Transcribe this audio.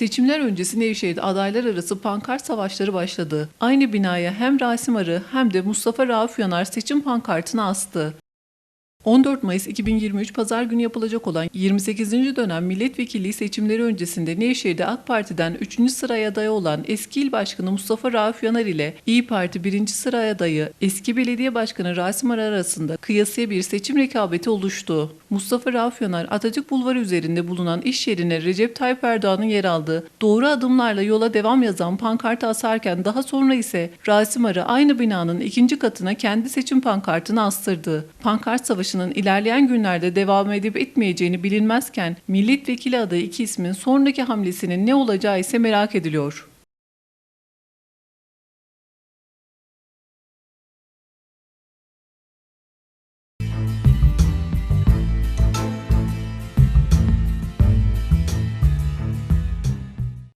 Seçimler öncesi Nevşehir'de adaylar arası pankart savaşları başladı. Aynı binaya hem Rasim Arı hem de Mustafa Rauf Yanar seçim pankartını astı. 14 Mayıs 2023 Pazar günü yapılacak olan 28. dönem milletvekilliği seçimleri öncesinde Nevşehir'de AK Parti'den 3. sıraya adayı olan eski il başkanı Mustafa Rauf Yanar ile İyi Parti 1. sıraya adayı eski belediye başkanı Rasim Arı arasında kıyasıya bir seçim rekabeti oluştu. Mustafa Rauf Yanar Atatürk Bulvarı üzerinde bulunan iş yerine Recep Tayyip Erdoğan'ın yer aldığı doğru adımlarla yola devam yazan pankartı asarken daha sonra ise Rasim Arı aynı binanın ikinci katına kendi seçim pankartını astırdı. Pankart savaşının ilerleyen günlerde devam edip etmeyeceğini bilinmezken milletvekili adayı iki ismin sonraki hamlesinin ne olacağı ise merak ediliyor.